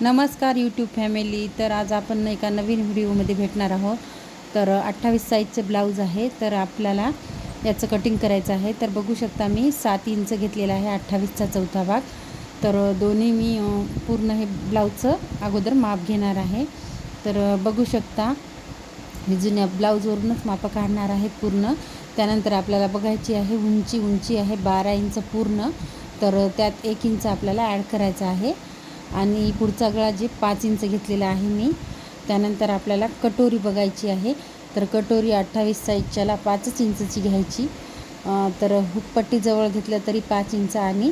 नमस्कार YouTube family तर आज आपण एका नवीन व्हिडिओमध्ये भेटणार आहोत. तर अठ्ठावीस साईजचं ब्लाऊज आहे. तर आपल्याला याचं कटिंग करायचं आहे. तर बघू शकता मी सात इंच घेतलेला आहे अठ्ठावीसचा चौथा भाग. तर दोन्ही मी पूर्ण हे ब्लाऊजचं अगोदर माप घेणार आहे. तर बघू शकता मी जुन्या ब्लाऊजवरूनच मापं काढणार आहे पूर्ण. त्यानंतर आपल्याला बघायची आहे उंची उंची आहे बारा इंच पूर्ण. तर त्यात एक इंच आपल्याला ॲड करायचं आहे. आणि पुढचा गळा जे पाच इंच घेतलेला आहे मी त्यानंतर आपल्याला कटोरी बघायची आहे. तर कटोरी अठ्ठावीस साईजच्याला पाचच इंचची घ्यायची. तर हुकपट्टीजवळ घेतलं तरी पाच इंच आणि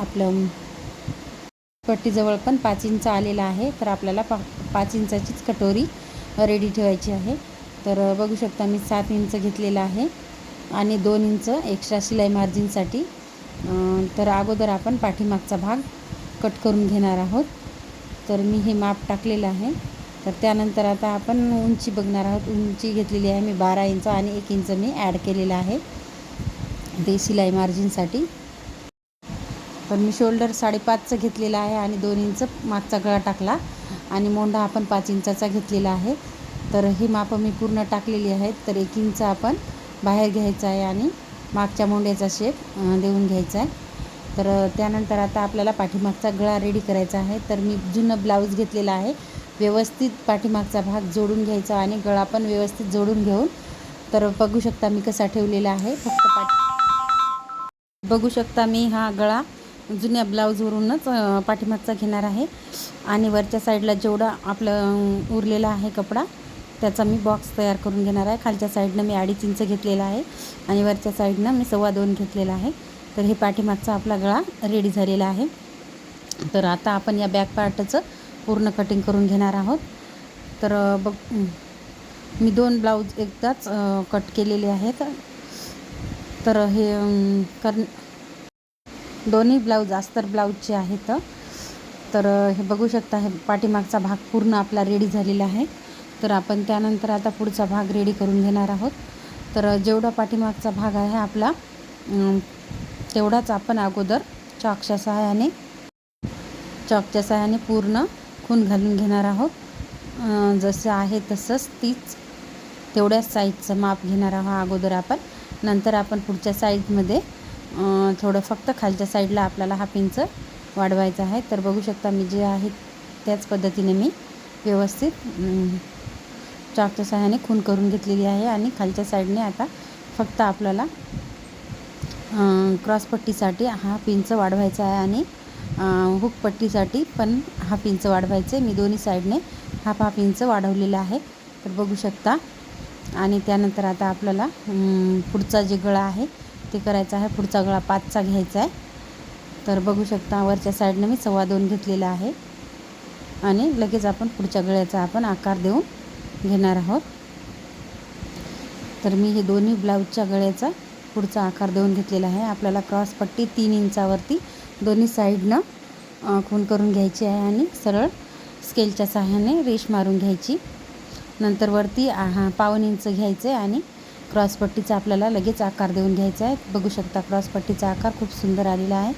आपलं पट्टीजवळ पण पाच इंच आलेला आहे. तर आपल्याला पा पाच इंचाचीच कटोरी रेडी ठेवायची आहे. तर बघू शकता मी सात इंच घेतलेला आहे आणि दोन इंच एक्स्ट्रा शिलाई मार्जिनसाठी तर अगोदर आपण पाठीमागचा भाग कट करून घेणार आहोत. तर मी हे माप टाकलेलं आहे. तर त्यानंतर आता आपण उंची बघणार आहोत. उंची घेतलेली आहे मी बारा इंच आणि एक इंच मी ॲड केलेलं आहे. ते शिलाई मार्जिनसाठी तर मी शोल्डर साडेपाचचं घेतलेला आहे आणि दोन इंच मागचा गळा टाकला आणि मोंढा आपण पाच इंचाचा घेतलेला आहे. तर ही मापं मी पूर्ण टाकलेली आहेत तर एक इंच आपण बाहेर घ्यायचा आहे आणि मागच्या मोंड्याचा शेप देऊन घ्यायचा आहे. तर त्यानंतर आता आपल्याला पाठीमागचा गळा रेडी करायचा आहे. तर मी जुनं ब्लाऊज घेतलेला आहे. व्यवस्थित पाठीमागचा भाग जोडून घ्यायचा आणि गळा पण व्यवस्थित जोडून घेऊन तर बघू शकता मी कसा ठेवलेला आहे. फक्त पाठी बघू शकता मी हा गळा जुन्या ब्लाऊजवरूनच पाठीमागचा घेणार आहे. आणि वरच्या साईडला जेवढा आपलं उरलेला आहे कपडा त्याचा मी बॉक्स तयार करून घेणार आहे. खालच्या साईडनं मी अडीच इंच घेतलेला आहे. आणि वरच्या साईडनं मी सव्वा दोन घेतलेला आहे. तर हे पाठीमागचा आपला गळा रेडी झालेला आहे. तर आता आपण या बॅक पार्टचं पूर्ण कटिंग करून घेणार आहोत. तर बघ मी दोन ब्लाऊज एकदाच कट केलेले आहेत. तर हे कर दोन्ही ब्लाऊज अस्तर ब्लाऊजचे आहेत तर हे बघू शकता हे पाठीमागचा भाग पूर्ण आपला रेडी झालेला आहे. तर आपण त्यानंतर आता पुढचा भाग रेडी करून घेणार आहोत. तर जेवढा पाठीमागचा भाग आहे आपला तेवढाच आपण अगोदर चॉकच्या सहाय्याने चॉकच्या सहाय्याने पूर्ण खून घालून घेणार आहोत. जसं आहे तसंच तीच तेवढ्याच साईजचं माप घेणार आहोत अगोदर आपण. नंतर आपण पुढच्या साईजमध्ये थोडं फक्त खालच्या साईडला आपल्याला हा पिंच वाढवायचा आहे. तर बघू शकता मी जे आहे त्याच पद्धतीने मी व्यवस्थित चॉकच्या सहाय्याने खून करून घेतलेली आहे. आणि खालच्या साईडने आता फक्त आपल्याला क्रॉसपट्टीसाठी हा पिंच वाढवायचा आहे आणि हुकपट्टीसाठी पण हा पिंच वाढवायचं वाढवायचे मी दोन्ही साईडने हाफ हाफ इंच वाढवलेलं आहे. तर बघू शकता. आणि त्यानंतर आता आपल्याला पुढचा जे गळा आहे ते करायचा आहे. पुढचा गळा पाचचा घ्यायचा आहे. तर बघू शकता वरच्या साईडनं मी सव्वा दोन घेतलेला आहे. आणि लगेच आपण पुढच्या गळ्याचा आपण आकार देऊन घेणार आहोत. तर मी हे दोन्ही ब्लाऊजच्या गळ्याचा पुढचा आकार देऊन घेतलेला आहे. आपल्याला क्रॉसपट्टी तीन इंचावरती दोन्ही साईडनं खून करून घ्यायची आहे आणि सरळ स्केलच्या सहाय्याने रेश मारून घ्यायची. नंतर वरती आ- हा इंच घ्यायचं आहे आणि क्रॉसपट्टीचा आपल्याला लगेच आकार देऊन घ्यायचा आहे. बघू शकता क्रॉसपट्टीचा आकार खूप सुंदर आलेला आहे.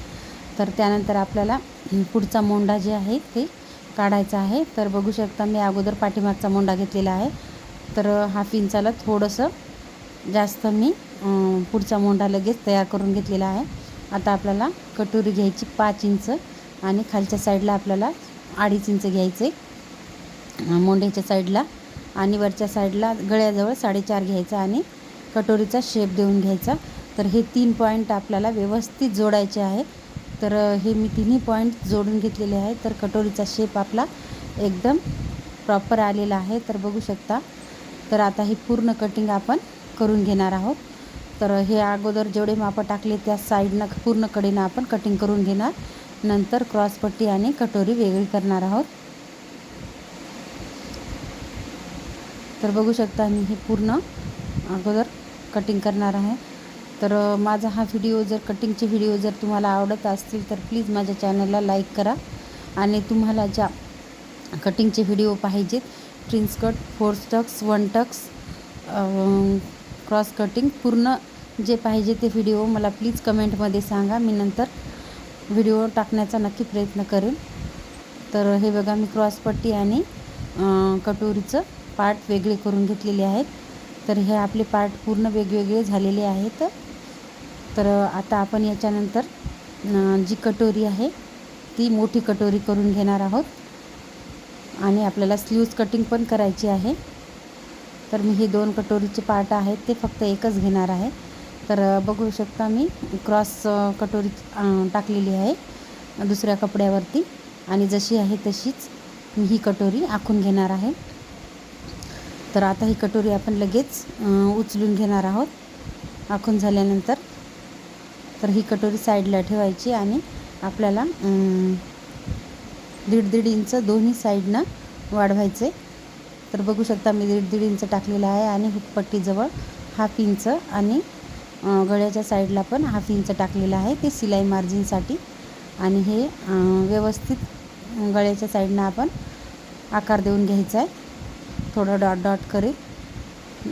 तर त्यानंतर आपल्याला पुढचा मोंडा जे आहे ते काढायचा आहे. तर बघू शकता मी अगोदर पाठीमागचा मोंडा घेतलेला आहे. तर हाफ इंचाला थोडंसं जास्त मी पुढचा मोंडा लगेच तयार करून घेतलेला आहे. आता आपल्याला कटोरी घ्यायची पाच इंच आणि खालच्या साईडला आपल्याला अडीच इंच घ्यायचे. मोंढ्याच्या साईडला आणि वरच्या साईडला गळ्याजवळ साडेचार घ्यायचा आणि कटोरीचा शेप देऊन घ्यायचा. तर हे तीन पॉईंट आपल्याला व्यवस्थित जोडायचे आहे. तर हे मी तिन्ही पॉईंट जोडून घेतलेले आहे. तर कटोरीचा शेप आपला एकदम प्रॉपर आलेला आहे. तर बघू शकता. तर आता ही पूर्ण कटिंग आपण करून घेणार आहोत. तर हे अगोदर जेवढे मापं टाकले त्या साईडनं पूर्ण कडेनं आपण कटिंग करून घेणार. नंतर क्रॉसपट्टी आणि कटोरी वेगळी करणार आहोत. तर बघू शकता मी हे पूर्ण अगोदर कटिंग करणार आहे. तर माझा हा व्हिडिओ जर कटिंगचे व्हिडिओ जर तुम्हाला आवडत असतील तर प्लीज माझ्या चॅनलला लाईक करा. आणि तुम्हाला ज्या कटिंगचे व्हिडिओ पाहिजेत prince cut four tucks one tucks cross cutting पूर्ण जे पाहिजे ते व्हिडिओ मला प्लीज कमेंटमध्ये सांगा. मी नंतर व्हिडिओ टाकण्याचा नक्की प्रयत्न करेन. तर हे बघा मी क्रॉसपट्टी आणि कटोरीचं पार्ट वेगळे करून घेतलेले आहेत. तर हे आपले पार्ट पूर्ण वेगवेगळे झालेले आहेत. तर आता आपण याच्यानंतर जी कटोरी आहे ती मोठी कटोरी करून घेणार आहोत. आणि आपल्याला स्लीव्ज कटिंग पण करायची आहे. तर मी हे दोन कटोरीचे पार्ट आहेत ते फक्त एकच घेणार आहे. तर बघू शकता मी क्रॉस कटोरी टाकलेली आहे दुसऱ्या कपड्यावरती. आणि जशी आहे तशीच मी ही कटोरी आखून घेणार आहे. तर आता ही कटोरी आपण लगेच उचलून घेणार आहोत आखून झाल्यानंतर. तर ही कटोरी साईडला ठेवायची आणि आपल्याला दीड दीड इंच दोन्ही साईडनं वाढवायचे. तर बघू शकता मी दीड दीड इंच टाकलेलं आहे आणि हुकपट्टीजवळ हाफ इंच आणि गळ्याच्या साईडला पण हाफ इंच टाकलेलं आहे. ते सिलाई मार्जिनसाठी आणि हे व्यवस्थित गळ्याच्या साईडनं आपण आकार देऊन घ्यायचा आहे. थोडं डॉट डॉट करेल.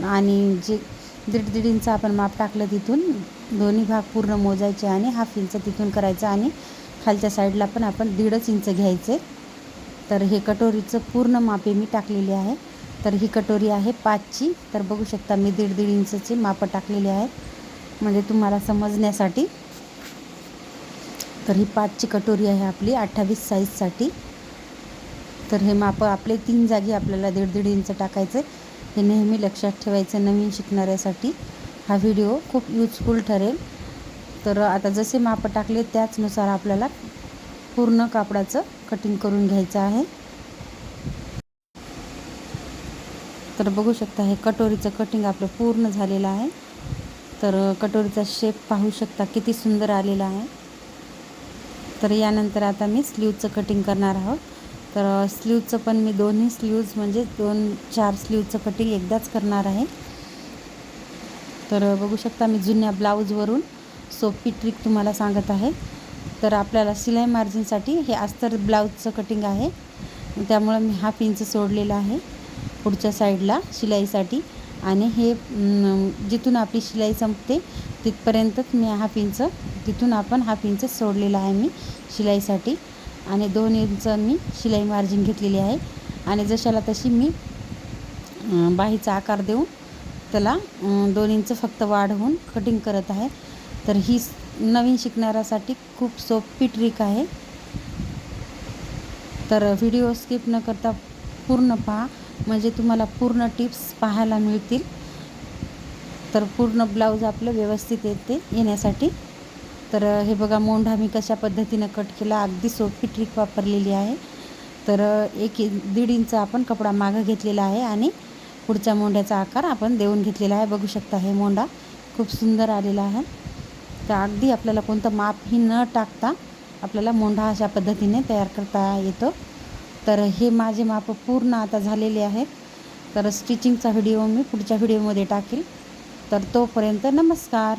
आणि जे दीड दीड इंच आपण माप टाकलं तिथून दोन्ही भाग पूर्ण मोजायचे आणि हाफ इंच तिथून करायचं आणि खालच्या साईडला पण आपण दीडच इंच घ्यायचे. तर हे कटोरीचं पूर्ण मापे मी टाकलेली आहे. तर ही कटोरी आहे पाचची. तर बघू शकता मी दीड दीड इंचची मापं टाकलेले आहेत. म्हणजे तुम्हाला समजण्यासाठी. तर ही पाचची कटोरी आहे आपली अठ्ठावीस साईजसाठी. तर हे मापं आपले तीन जागी आपल्याला दीड दीड इंच टाकायचं हे नेहमी लक्षात ठेवायचं नवीन शिकणाऱ्यासाठी. हा व्हिडिओ खूप यूजफुल ठरेल. तर आता जसे मापं टाकले त्याचनुसार आपल्याला पूर्ण कापडाचं कटिंग करून घ्यायचं आहे. तर बघू शकता हे कटोरीचं कटिंग आपलं पूर्ण झालेलं आहे. तर कटोरीचा शेप पाहू शकता किती सुंदर आलेला आहे. तर यानंतर आता मी स्लीवचं कटिंग करणार आहोत. तर स्लीवचं पण मी दोन्ही स्लीव्ज म्हणजे दोन चार स्लीवचं कटिंग एकदाच करणार आहे. तर बघू शकता मी जुन्या ब्लाऊजवरून सोपी ट्रिक तुम्हाला सांगत आहे. तर आपल्याला शिलाई मार्जिनसाठी हे अस्तर ब्लाऊजचं कटिंग आहे. त्यामुळं मी हाफ इंच सोडलेलं आहे पुढच्या साईडला शिलाईसाठी. आणि हे जिथून आपली शिलाई संपते तिथपर्यंतच मी हाफ इंच तिथून आपण हाफ इंच सोडलेला आहे मी शिलाईसाठी. आणि दोन इंच मी शिलाई मार्जिन घेतलेली आहे. आणि जशाला तशी मी बाहीचा आकार देऊन त्याला दोन इंच फक्त वाढवून कटिंग करत आहे. तर ही नवीन शिकणाऱ्यासाठी खूप सोपी ट्रिक आहे. तर व्हिडिओ स्किप न करता पूर्ण पहा. म्हणजे तुम्हाला पूर्ण टिप्स पाहायला मिळतील. तर पूर्ण ब्लाऊज आपलं व्यवस्थित येते येण्यासाठी. तर हे बघा मोंढा मी कशा पद्धतीनं कट केला अगदी सोपी ट्रिक वापरलेली आहे. तर एक दीड इंच आपण कपडा मागं घेतलेला आहे आणि पुढच्या मोंढ्याचा आकार आपण देऊन घेतलेला आहे. बघू शकता हे मोंढा खूप सुंदर आलेला आहे. तर अगदी आपल्याला कोणतं मापही न टाकता आपल्याला मोंढा अशा पद्धतीने तयार करता येतो. तर हे माझे माप पूर्ण आता झालेले आहेत. तर स्टिचिंगचा व्हिडिओ मी पुढच्या व्हिडिओमध्ये टाकेल. तर तोपर्यंत नमस्कार.